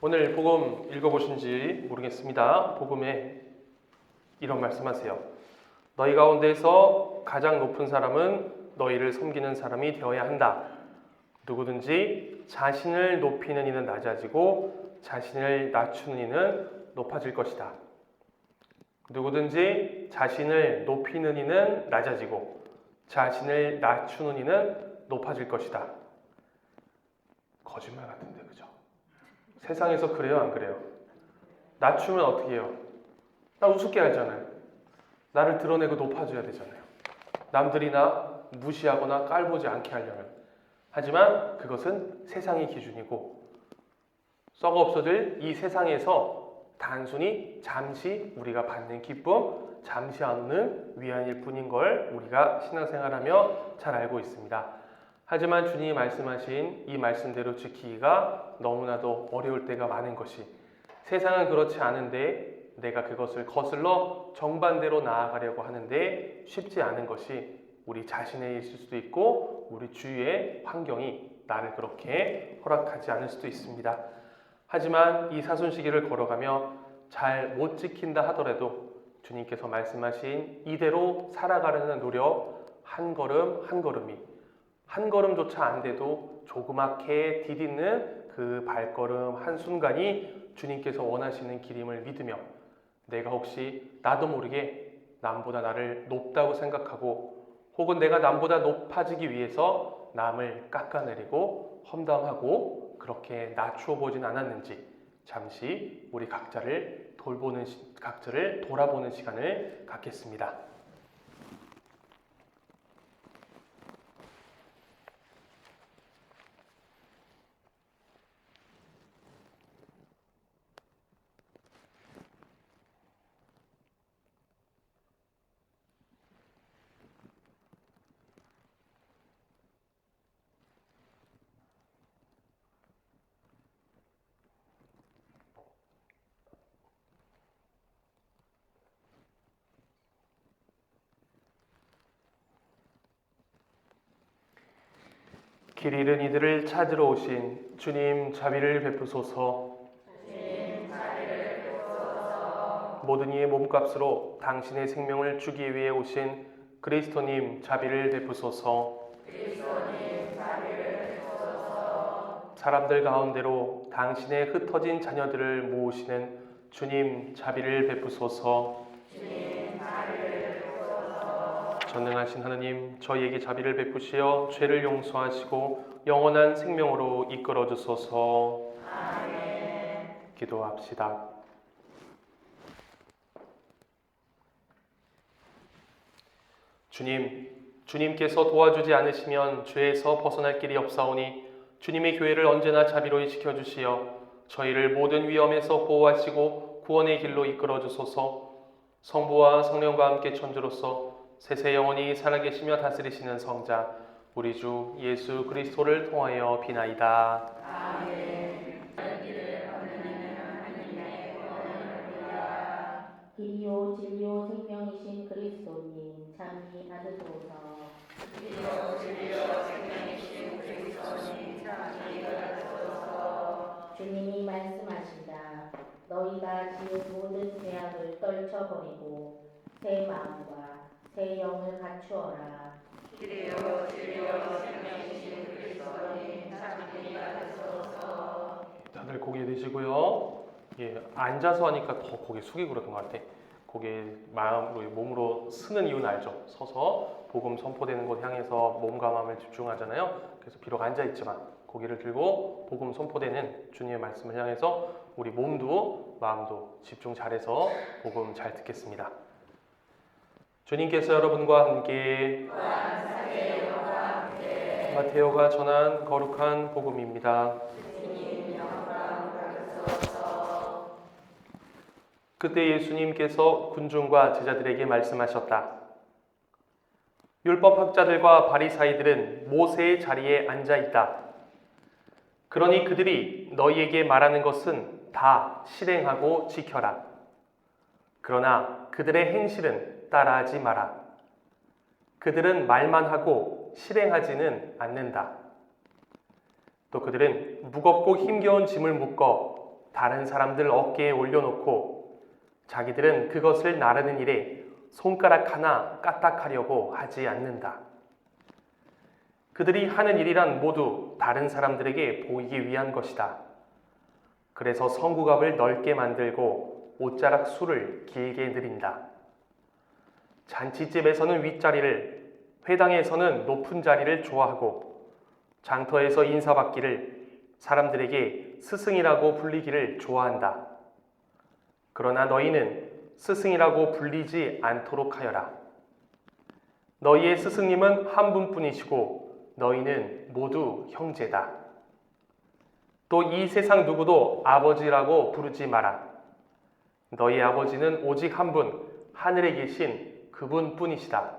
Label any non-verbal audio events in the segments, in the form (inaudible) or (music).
오늘 복음 읽어보신지 모르겠습니다. 복음에 이런 말씀하세요. 너희 가운데서 가장 높은 사람은 너희를 섬기는 사람이 되어야 한다. 누구든지 자신을 높이는 이는 낮아지고 자신을 낮추는 이는 높아질 것이다. 누구든지 자신을 높이는 이는 낮아지고 자신을 낮추는 이는 높아질 것이다. 거짓말 그죠? 세상에서 그래요 안 그래요? 낮추면 어떻게 해요? 나 우습게 알잖아요. 나를 드러내고 높아져야 되잖아요. 남들이 나 무시하거나 깔보지 않게 하려면. 하지만 그것은 세상의 기준이고 썩어 없어질 이 세상에서 단순히 잠시 우리가 받는 기쁨, 잠시 얻는 위안일 뿐인 걸 우리가 신앙생활하며 잘 알고 있습니다. 하지만 주님이 말씀하신 이 말씀대로 지키기가 너무나도 어려울 때가 많은 것이 세상은 그렇지 않은데 내가 그것을 거슬러 정반대로 나아가려고 하는데 쉽지 않은 것이 우리 자신에 있을 수도 있고 우리 주위의 환경이 나를 그렇게 허락하지 않을 수도 있습니다. 하지만 이 사순시기를 걸어가며 잘 못 지킨다 하더라도 주님께서 말씀하신 이대로 살아가려는 노력 한 걸음 한 걸음이 한 걸음조차 안 돼도 조그맣게 디딛는 그 발걸음 한 순간이 주님께서 원하시는 길임을 믿으며 내가 혹시 나도 모르게 남보다 나를 높다고 생각하고 혹은 내가 남보다 높아지기 위해서 남을 깎아내리고 험담하고 그렇게 낮추어 보진 않았는지 잠시 우리 각자를 돌보는 시- 각자를 돌아보는 시간을 갖겠습니다. 길 잃은 이들을 찾으러 오신 주님 자비를 베푸소서. 모든 이의 몸값으로 당신의 생명을 주기 위해 오신 그리스도님 자비를 베푸소서. 사람들 가운데로 당신의 흩어진 자녀들을 모으시는 주님 자비를 베푸소서. 전능하신 하나님, 저희에게 자비를 베푸시어 죄를 용서하시고 영원한 생명으로 이끌어 주소서. 기도합시다. 주님, 주님께서 도와주지 않으시면 죄에서 벗어날 길이 없사오니 주님의 교회를 언제나 자비로이 지켜주시어 저희를 모든 위험에서 보호하시고 구원의 길로 이끌어 주소서. 성부와 성령과 함께 천주로서 세세 영원히 살아계시며 다스리시는 성자 우리 주 예수 그리스도를 통하여 비나이다. 길이요 진리요 생명이신 그리스도님 참이 받으소서 주님이 말씀하신다 너희가 지은 모든 죄악을 떨쳐버리고 새 마음과 새 영을 갖추어라 다들 고개 드시고요. 예, 앉아서 하니까 더 고개 숙이고 그러는 것 같아. 고개 마음으로 몸으로 쓰는 이유는 알죠. 서서 복음 선포되는 곳 향해서 몸과 마음을 집중하잖아요. 그래서 비록 앉아 있지만 고개를 들고 복음 선포되는 주님의 말씀을 향해서 우리 몸도 마음도 집중 잘해서 복음 잘 듣겠습니다. 주님께서 여러분과 함께 마테오가 전한 거룩한 복음입니다. 그때 예수님께서 군중과 제자들에게 말씀하셨다. 율법학자들과 바리사이들은 모세의 자리에 앉아 있다. 그러니 그들이 너희에게 말하는 것은 다 실행하고 지켜라. 그러나 그들의 행실은 따라하지 마라. 그들은 말만 하고 실행하지는 않는다. 또 그들은 무겁고 힘겨운 짐을 묶어 다른 사람들 어깨에 올려놓고 자기들은 그것을 나르는 일에 손가락 하나 까딱하려고 하지 않는다. 그들이 하는 일이란 모두 다른 사람들에게 보이기 위한 것이다. 그래서 성구갑을 넓게 만들고 옷자락 술을 길게 늘인다. 잔치집에서는 윗자리를, 회당에서는 높은 자리를 좋아하고 장터에서 인사받기를 사람들에게 스승이라고 불리기를 좋아한다. 그러나 너희는 스승이라고 불리지 않도록 하여라. 너희의 스승님은 한 분뿐이시고 너희는 모두 형제다. 또 이 세상 누구도 아버지라고 부르지 마라. 너희 아버지는 오직 한 분, 하늘에 계신 그분뿐이시다.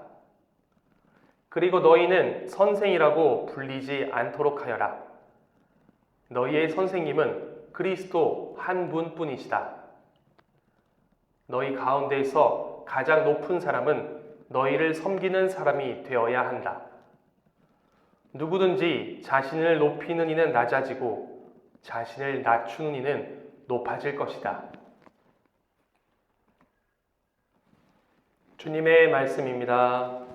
그리고 너희는 선생이라고 불리지 않도록 하여라. 너희의 선생님은 그리스도 한 분뿐이시다. 너희 가운데서 가장 높은 사람은 너희를 섬기는 사람이 되어야 한다. 누구든지 자신을 높이는 이는 낮아지고 자신을 낮추는 이는 높아질 것이다. 주님의 말씀입니다.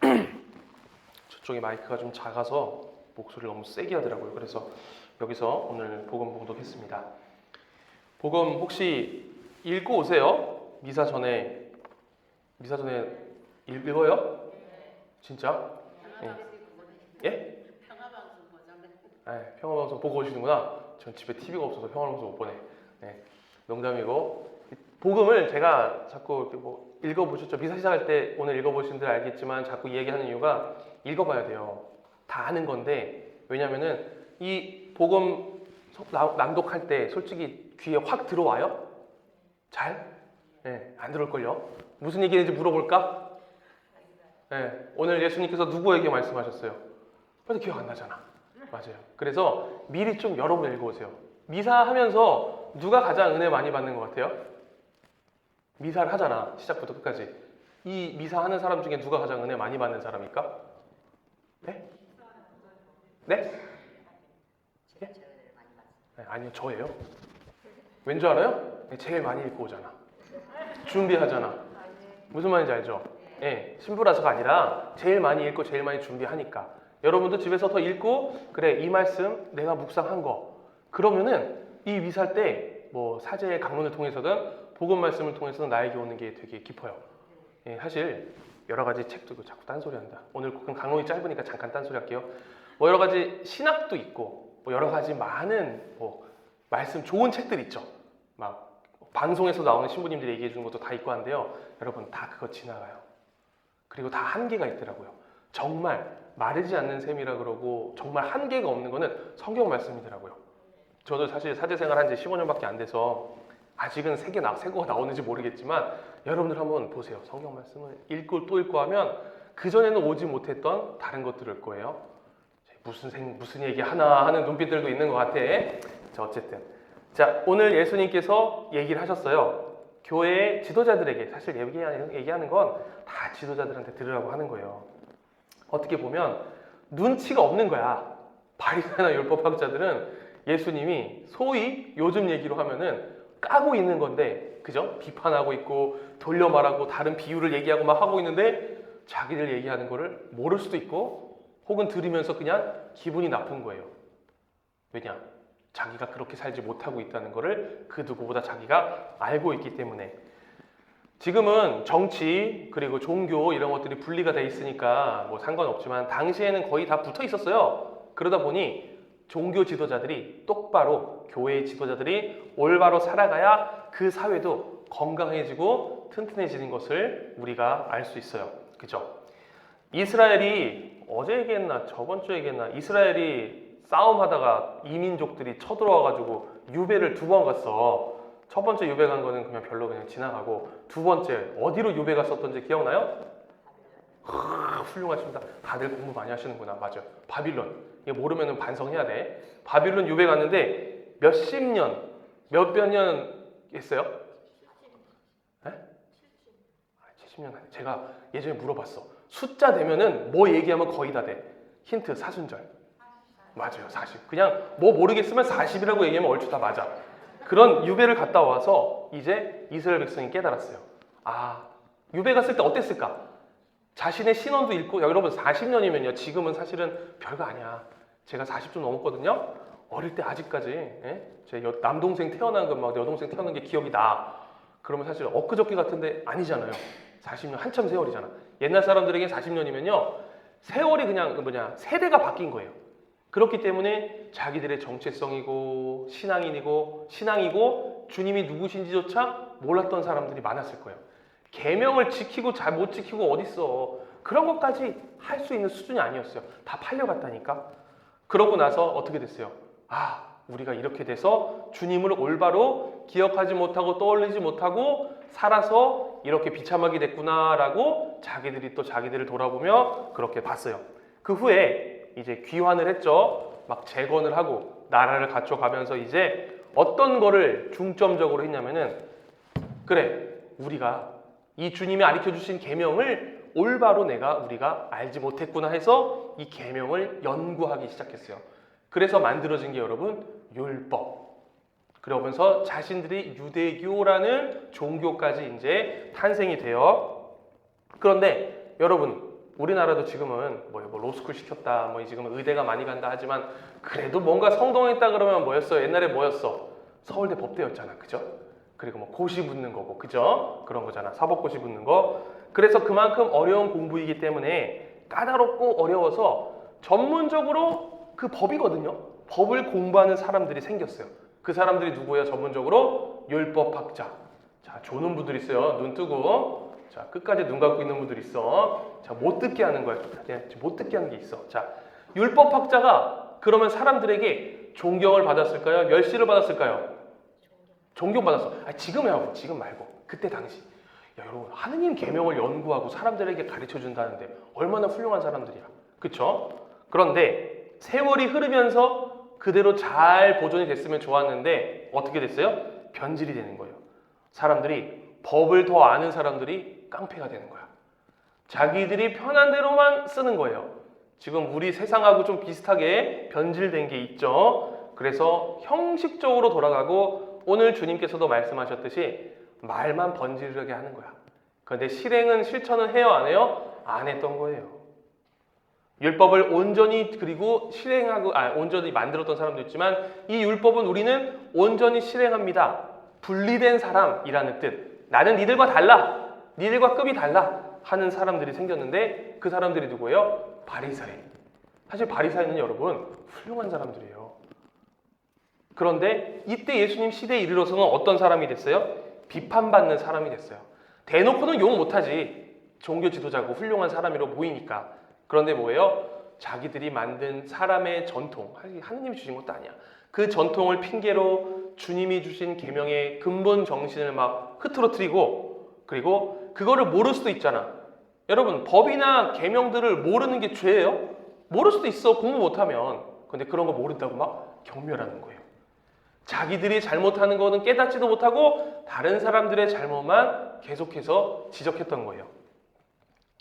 (clears throat) 저쪽에 마이크가 좀 작아서 목소리를 너무 세게 하더라고요. 그래서 여기서 오늘 복음 봉독했습니다. 복음 혹시 읽고 오세요? 미사 전에 미사 전에 읽- 읽어요? 진짜? 예? 네, 평화방송 보고 오시는구나. 전 집에 TV가 없어서 평화방송 못 보네. 네, 농담이고 복음을 제가 자꾸 이렇게 뭐 읽어보셨죠? 미사 시작할 때 오늘 읽어보신 들 알겠지만 자꾸 얘기하는 이유가 읽어봐야 돼요. 다 아는 건데 왜냐면은 이 복음 낭독할 때 솔직히 귀에 확 들어와요? 잘? 네, 안 들어올걸요? 무슨 얘기인지 물어볼까? 네, 오늘 예수님께서 누구에게 말씀하셨어요? 근데 기억 안 나잖아. 맞아요. 그래서 미리 좀 여러 번 읽어보세요. 미사 하면서 누가 가장 은혜 많이 받는 것 같아요? 미사를 하잖아. 시작부터 끝까지. 이 미사 하는 사람 중에 누가 가장 은혜 많이 받는 사람일까? 네? 네? 네, 아니요, 저예요. 왠 줄 알아요? 네, 제일 많이 읽고 오잖아. 준비하잖아. 무슨 말인지 알죠? 예, 신부라서가 아니라 제일 많이 읽고 제일 많이 준비하니까. 여러분도 집에서 더 읽고 그래 이 말씀 내가 묵상한 거 그러면은 이 미사 때뭐 사제의 강론을 통해서든 복음 말씀을 통해서든 나에게 오는 게 되게 깊어요. 예, 사실 여러 가지 책도 있고 자꾸 딴소리 한다. 오늘 그럼 강론이 짧으니까 잠깐 딴소리 할게요. 뭐 여러 가지 신학도 있고 뭐 여러 가지 많은 뭐 말씀 좋은 책들 있죠. 막 방송에서 나오는 신부님들이 얘기해 주는 것도 다 있고 한데요. 여러분 다 그거 지나가요. 그리고 다 한계가 있더라고요. 정말 마르지 않는 셈이라 그러고 정말 한계가 없는 거는 성경 말씀이더라고요. 저도 사실 사제 생활 한 지 15년밖에 안 돼서 아직은 세개 나, 세고가 나오는지 모르겠지만 여러분들 한번 보세요. 성경 말씀을 읽고 또 읽고 하면 그전에는 오지 못했던 다른 것들일 거예요. 무슨 생, 무슨 얘기 하나 하는 눈빛들도 있는 것 같아. 자, 어쨌든. 자, 오늘 예수님께서 얘기를 하셨어요. 교회의 지도자들에게 사실 얘기하는, 얘기하는 건 다 지도자들한테 들으라고 하는 거예요. 어떻게 보면 눈치가 없는 거야. 바리새나 율법학자들은 예수님이 소위 요즘 얘기로 하면은 까고 있는 건데, 그죠? 비판하고 있고 돌려 말하고 다른 비유를 얘기하고 막 하고 있는데 자기들 얘기하는 거를 모를 수도 있고 혹은 들으면서 그냥 기분이 나쁜 거예요. 왜냐? 자기가 그렇게 살지 못하고 있다는 거를 그 누구보다 자기가 알고 있기 때문에 지금은 정치 그리고 종교 이런 것들이 분리가 돼 있으니까 뭐 상관없지만 당시에는 거의 다 붙어 있었어요. 그러다 보니 종교 지도자들이 똑바로 교회 지도자들이 올바로 살아가야 그 사회도 건강해지고 튼튼해지는 것을 우리가 알 수 있어요. 그죠? 이스라엘이 어제 얘기했나 저번 주에 얘기했나 이스라엘이 싸움하다가 이민족들이 쳐들어와가지고 유배를 두 번 갔어. 첫 번째 유배 간 거는 그냥 별로 그냥 지나가고 두 번째 어디로 유배 갔었던지 기억나요? 하, 훌륭하십니다. 다들 공부 많이 하시는구나. 맞아. 바빌론. 이거 모르면 반성해야 돼. 바빌론 유배 갔는데 몇십 년, 몇몇 년 했어요? 네? 70년 아니 제가 예전에 물어봤어. 숫자 되면은 뭐 얘기하면 거의 다 돼. 힌트 사순절. 맞아요, 40. 그냥 뭐 모르겠으면 40이라고 얘기하면 얼추 다 맞아. 그런 유배를 갔다 와서 이제 이스라엘 백성이 깨달았어요. 아, 유배 갔을 때 어땠을까? 자신의 신원도 잃고, 야, 여러분 40년이면요. 지금은 사실은 별거 아니야. 제가 40 좀 넘었거든요. 어릴 때 아직까지 예? 제 여- 남동생 태어난 것막 여동생 태어난 게 기억이 나. 그러면 사실 엊그저께 같은데 아니잖아요. 40년 한참 세월이잖아. 옛날 사람들에게 40년이면요. 세월이 그냥 그 뭐냐 세대가 바뀐 거예요. 그렇기 때문에 자기들의 정체성이고 신앙인이고 신앙이고 주님이 누구신지조차 몰랐던 사람들이 많았을 거예요. 계명을 지키고 잘 못 지키고 어딨어. 그런 것까지 할 수 있는 수준이 아니었어요. 다 팔려갔다니까. 그러고 나서 어떻게 됐어요? 아, 우리가 이렇게 돼서 주님을 올바로 기억하지 못하고 떠올리지 못하고 살아서 이렇게 비참하게 됐구나라고 자기들이 또 자기들을 돌아보며 그렇게 봤어요. 그 후에 이제 귀환을 했죠. 막 재건을 하고 나라를 갖춰가면서 이제 어떤 거를 중점적으로 했냐면은 그래 우리가 이 주님이 가르쳐 주신 계명을 올바로 내가 우리가 알지 못했구나 해서 이 계명을 연구하기 시작했어요. 그래서 만들어진 게 여러분 율법. 그러면서 자신들이 유대교라는 종교까지 이제 탄생이 돼요. 그런데 여러분 우리나라도 지금은 뭐, 뭐 로스쿨 시켰다, 뭐 지금 의대가 많이 간다 하지만 그래도 뭔가 성동했다 그러면 뭐였어? 옛날에 뭐였어? 서울대 법대였잖아, 그죠? 그리고 뭐 고시 붙는 거고, 그죠? 그런 거잖아, 사법고시 붙는 거. 그래서 그만큼 어려운 공부이기 때문에 까다롭고 어려워서 전문적으로 그 법이거든요. 법을 공부하는 사람들이 생겼어요. 그 사람들이 누구예요? 전문적으로 율법학자. 자, 조는 분들 있어요. 눈 뜨고. 자, 끝까지 눈 감고 있는 분들 있어. 자, 못 듣게 하는 거야. 그냥 못 듣게 하는 게 있어. 자, 율법학자가 그러면 사람들에게 존경을 받았을까요? 멸시를 받았을까요? 존경받았어. 아, 지금이야, 지금 말고. 그때 당시. 야, 여러분, 하느님 계명을 연구하고 사람들에게 가르쳐 준다는데 얼마나 훌륭한 사람들이야. 그쵸? 그런데 세월이 흐르면서 그대로 잘 보존이 됐으면 좋았는데 어떻게 됐어요? 변질이 되는 거예요. 사람들이 법을 더 아는 사람들이 깡패가 되는 거야. 자기들이 편한 대로만 쓰는 거예요. 지금 우리 세상하고 좀 비슷하게 변질된 게 있죠. 그래서 형식적으로 돌아가고 오늘 주님께서도 말씀하셨듯이 말만 번지르게 하는 거야. 그런데 실행은 실천은 해요 안 해요? 안 했던 거예요. 율법을 온전히 그리고 실행하고 아 온전히 만들었던 사람도 있지만 이 율법은 우리는 온전히 실행합니다. 분리된 사람이라는 뜻. 나는 니들과 달라. 니들과 급이 달라 하는 사람들이 생겼는데 그 사람들이 누구예요? 바리사인. 사실 바리사인은 여러분 훌륭한 사람들이에요. 그런데 이때 예수님 시대에 이르러서는 어떤 사람이 됐어요? 비판받는 사람이 됐어요. 대놓고는 욕 못하지. 종교 지도자고 훌륭한 사람이로 보이니까. 그런데 뭐예요? 자기들이 만든 사람의 전통, 하느님이 주신 것도 아니야. 그 전통을 핑계로 주님이 주신 계명의 근본 정신을 막 흐트러뜨리고 그리고 그거를 모를 수도 있잖아. 여러분 법이나 계명들을 모르는 게 죄예요? 모를 수도 있어 공부 못하면. 근데 그런 거 모른다고 막 경멸하는 거예요. 자기들이 잘못하는 거는 깨닫지도 못하고 다른 사람들의 잘못만 계속해서 지적했던 거예요.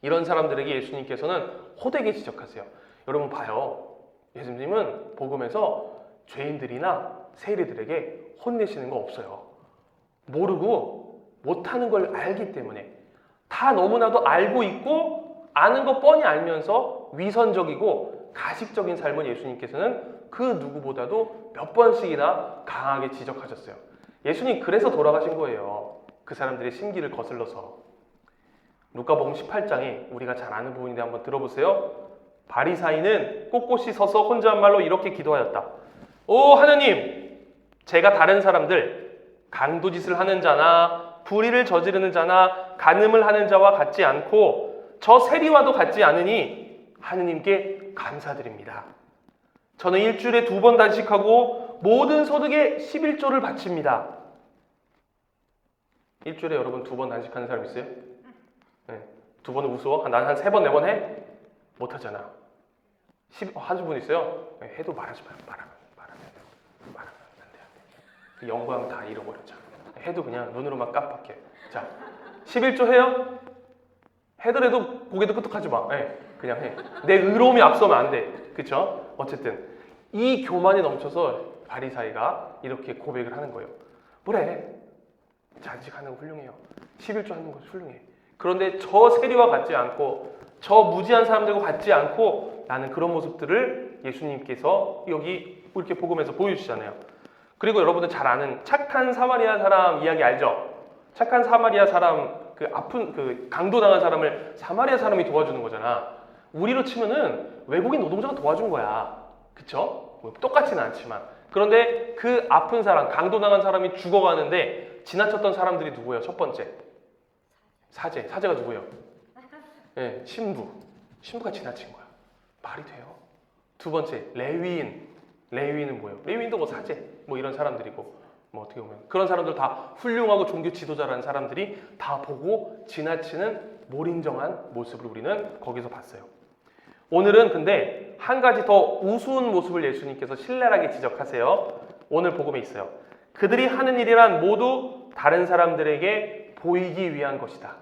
이런 사람들에게 예수님께서는 호되게 지적하세요. 여러분 봐요. 예수님은 복음에서 죄인들이나 세리들에게 혼내시는 거 없어요. 모르고 못하는 걸 알기 때문에 다 너무나도 알고 있고 아는 거 뻔히 알면서 위선적이고 가식적인 삶을 예수님께서는 그 누구보다도 몇 번씩이나 강하게 지적하셨어요. 예수님 그래서 돌아가신 거예요. 그 사람들의 심기를 거슬러서. 누가복음 18장에 우리가 잘 아는 부분인데 한번 들어보세요. 바리사이는 꼿꼿이 서서 혼잣말로 이렇게 기도하였다. 오 하느님, 제가 다른 사람들 강도짓을 하는 자나 불의를 저지르는 자나 간음을 하는 자와 같지 않고 저 세리와도 같지 않으니 하느님께 감사드립니다. 저는 일주일에 두 번 단식하고 모든 소득의 11조를 바칩니다. 일주일에 여러분 두 번 단식하는 사람 있어요? 네. 두 번은 우스워? 난 한 세 번, 네 번 해? 못 하잖아. 10, 어, 한분 있어요? 네, 해도 말하지 마요. 말하면, 말하면, 말하면 안 돼. 안 돼. 그 연구하면 다 잃어버렸죠. 해도 그냥 눈으로만 깜빡해. 자, 11조 해요? 해더라도 고개도 끄덕하지 마. 예, 그냥 해. 내 의로움이 앞서면 안 돼. 그쵸? 어쨌든 이 교만이 넘쳐서 바리사이가 이렇게 고백을 하는 거예요. 뭐래? 자직하는 거 훌륭해요. 11조 하는 거 훌륭해. 그런데 저 세리와 같지 않고 저 무지한 사람들과 같지 않고 나는 그런 모습들을 예수님께서 여기 이렇게 복음에서 보여주시잖아요. 그리고 여러분들 잘 아는 착한 사마리아 사람 이야기 알죠? 착한 사마리아 사람 그 아픈 그 강도 당한 사람을 사마리아 사람이 도와주는 거잖아. 우리로 치면은 외국인 노동자가 도와준 거야. 그쵸? 뭐 똑같지는 않지만. 그런데 그 아픈 사람, 강도 당한 사람이 죽어가는데 지나쳤던 사람들이 누구예요? 첫 번째. 사제. 사제가 누구예요? 예, 신부. 신부가 지나친 거야. 말이 돼요. 두 번째, 레위인. 레위인은 뭐예요? 레위인도 뭐 사제, 뭐 이런 사람들이고, 뭐 어떻게 보면 그런 사람들 다 훌륭하고 종교 지도자라는 사람들이 다 보고 지나치는 몰인정한 모습을 우리는 거기서 봤어요. 오늘은 근데 한 가지 더 우스운 모습을 예수님께서 신랄하게 지적하세요. 오늘 복음에 있어요. 그들이 하는 일이란 모두 다른 사람들에게 보이기 위한 것이다.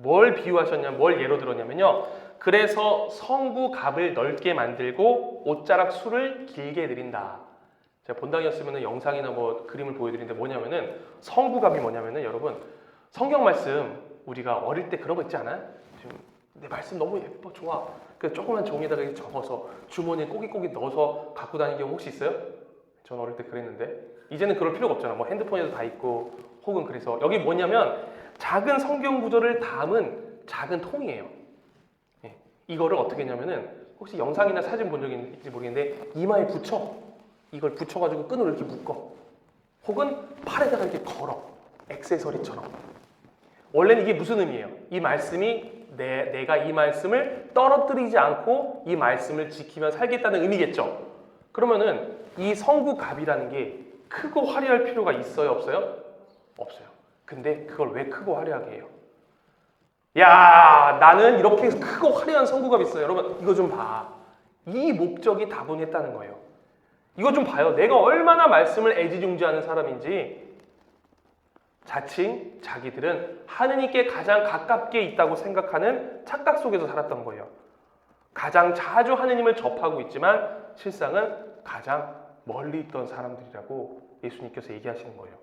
뭘 비유하셨냐, 뭘 예로 들었냐면요. 그래서 성구갑을 넓게 만들고 옷자락 술을 길게 드린다. 제가 본당이었으면 영상이나 뭐 그림을 보여드리는데 뭐냐면은 성구갑이 뭐냐면은 여러분 성경 말씀 우리가 어릴 때 그런 거 있지 않아요? 지금 내 말씀 너무 예뻐 좋아. 그 조그만 종이에다가 적어서 주머니에 꼬깃꼬깃 넣어서 갖고 다니는 경우 혹시 있어요? 전 어릴 때 그랬는데 이제는 그럴 필요가 없잖아. 뭐 핸드폰에도 다 있고 혹은 그래서 여기 뭐냐면 작은 성경 구절을 담은 작은 통이에요. 예. 이거를 어떻게 했냐면은 혹시 영상이나 사진 본 적이 있는지 모르겠는데 이마에 붙여 이걸 붙여가지고 끈으로 이렇게 묶어 혹은 팔에다가 이렇게 걸어 액세서리처럼 원래는 이게 무슨 의미예요? 이 말씀이 내, 내가 이 말씀을 떨어뜨리지 않고 이 말씀을 지키며 살겠다는 의미겠죠. 그러면은 이 성구갑이라는 게 크고 화려할 필요가 있어요, 없어요? 없어요. 근데 그걸 왜 크고 화려하게 해요? 야, 나는 이렇게 크고 화려한 성구갑 있어요. 여러분, 이거 좀 봐. 이 목적이 다분했다는 거예요. 이거 좀 봐요. 내가 얼마나 말씀을 애지중지하는 사람인지 자칭 자기들은 하느님께 가장 가깝게 있다고 생각하는 착각 속에서 살았던 거예요. 가장 자주 하느님을 접하고 있지만 실상은 가장 멀리 있던 사람들이라고 예수님께서 얘기하시는 거예요.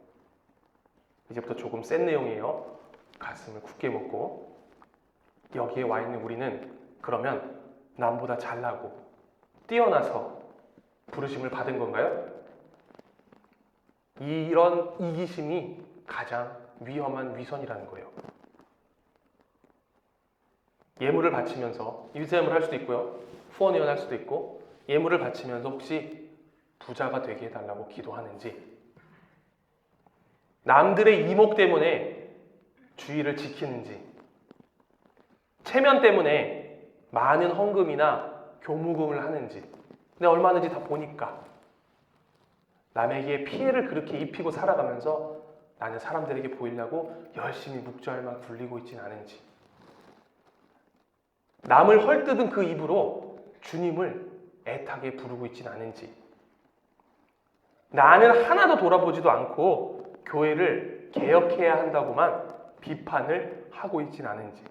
이제부터 조금 센 내용이에요. 가슴을 굳게 먹고 여기에 와 있는 우리는 그러면 남보다 잘나고 뛰어나서 부르심을 받은 건가요? 이런 이기심이 가장 위험한 위선이라는 거예요. 예물을 바치면서 유세함을 할 수도 있고요. 후원회원 할 수도 있고 예물을 바치면서 혹시 부자가 되게 해달라고 기도하는지 남들의 이목 때문에 주의를 지키는지 체면 때문에 많은 헌금이나 교무금을 하는지 근데 얼마든지 다 보니까 남에게 피해를 그렇게 입히고 살아가면서 나는 사람들에게 보이려고 열심히 묵절만 굴리고 있진 않은지. 남을 헐뜯은 그 입으로 주님을 애타게 부르고 있진 않은지. 나는 하나도 돌아보지도 않고 교회를 개혁해야 한다고만 비판을 하고 있진 않은지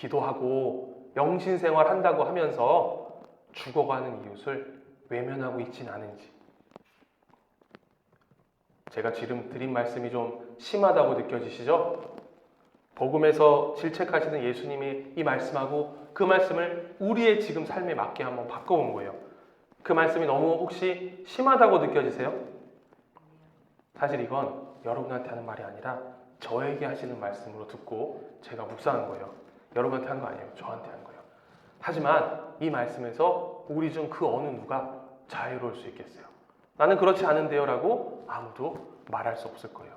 기도하고 영신 생활 한다고 하면서 죽어가는 이웃을 외면하고 있진 않은지 제가 지금 드린 말씀이 좀 심하다고 느껴지시죠? 복음에서 질책하시는 예수님의 이 말씀하고 그 말씀을 우리의 지금 삶에 맞게 한번 바꿔본 거예요. 그 말씀이 너무 혹시 심하다고 느껴지세요? 사실 이건 여러분한테 하는 말이 아니라 저에게 하시는 말씀으로 듣고 제가 묵상한 거예요. 여러분한테 한 거 아니에요. 저한테 한 거예요. 하지만 이 말씀에서 우리 중 그 어느 누가 자유로울 수 있겠어요. 나는 그렇지 않은데요 라고 아무도 말할 수 없을 거예요.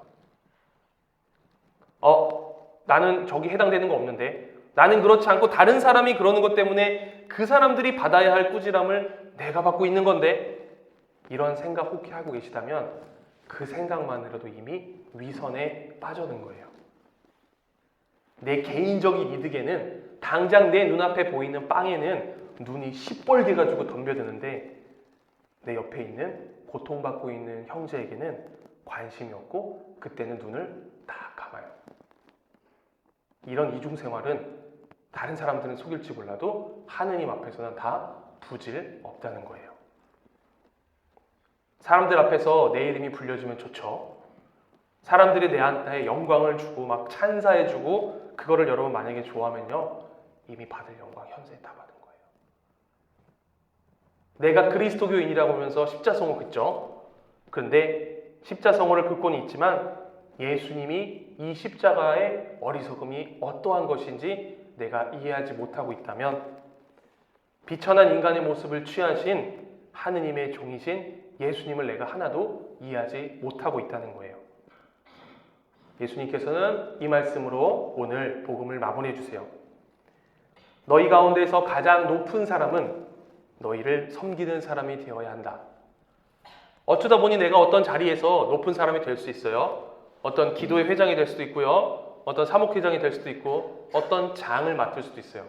어, 나는 저기 해당되는 거 없는데 나는 그렇지 않고 다른 사람이 그러는 것 때문에 그 사람들이 받아야 할 꾸지람을 내가 받고 있는 건데 이런 생각 혹시 하고 계시다면 그 생각만으로도 이미 위선에 빠져든 거예요. 내 개인적인 이득에는 당장 내 눈앞에 보이는 빵에는 눈이 시뻘게 가지고 덤벼드는데 내 옆에 있는 고통받고 있는 형제에게는 관심이 없고 그때는 눈을 다 감아요. 이런 이중 생활은 다른 사람들은 속일지 몰라도 하느님 앞에서는 다 부질 없다는 거예요. 사람들 앞에서 내 이름이 불려지면 좋죠. 사람들이 내한테 영광을 주고 막 찬사해 주고 그거를 여러분 만약에 좋아하면요. 이미 받을 영광 현세에 다 받은 거예요. 내가 그리스도교인이라고 하면서 십자성호 긋죠. 그런데 십자성호를 긋고는 있지만 예수님이 이 십자가의 어리석음이 어떠한 것인지 내가 이해하지 못하고 있다면 비천한 인간의 모습을 취하신 하느님의 종이신 예수님을 내가 하나도 이해하지 못하고 있다는 거예요. 예수님께서는 이 말씀으로 오늘 복음을 마무리해 주세요. 너희 가운데서 가장 높은 사람은 너희를 섬기는 사람이 되어야 한다. 어쩌다 보니 내가 어떤 자리에서 높은 사람이 될 수 있어요. 어떤 기도의 회장이 될 수도 있고요. 어떤 사목회장이 될 수도 있고 어떤 장을 맡을 수도 있어요.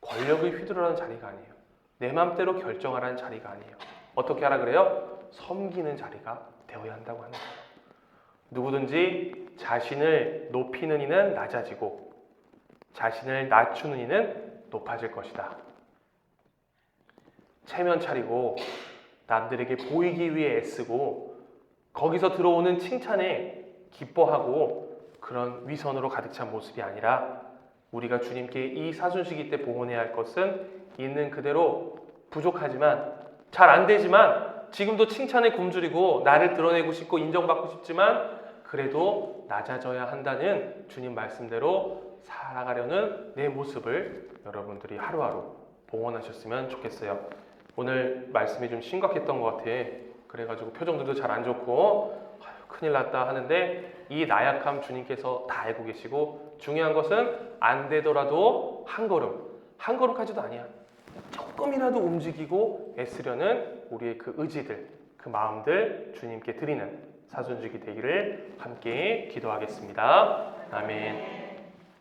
권력을 휘두르라는 자리가 아니에요. 내 마음대로 결정하라는 자리가 아니에요. 어떻게 하라 그래요? 섬기는 자리가 되어야 한다고 하는 거예요. 누구든지 자신을 높이는 이는 낮아지고 자신을 낮추는 이는 높아질 것이다. 체면 차리고 남들에게 보이기 위해 애쓰고 거기서 들어오는 칭찬에 기뻐하고 그런 위선으로 가득 찬 모습이 아니라 우리가 주님께 이 사순시기 때 봉헌해야 할 것은 있는 그대로 부족하지만 잘 안 되지만 지금도 칭찬에 굶주리고 나를 드러내고 싶고 인정받고 싶지만 그래도 낮아져야 한다는 주님 말씀대로 살아가려는 내 모습을 여러분들이 하루하루 봉헌하셨으면 좋겠어요. 오늘 말씀이 좀 심각했던 것 같아. 그래가지고 표정들도 잘 안 좋고 큰일 났다 하는데 이 나약함 주님께서 다 알고 계시고 중요한 것은 안 되더라도 한 걸음 한 걸음까지도 아니야. 조금이라도 움직이고 애쓰려는 우리의 그 의지들, 그 마음들 주님께 드리는 사순주기 되기를 함께 기도하겠습니다. 아멘.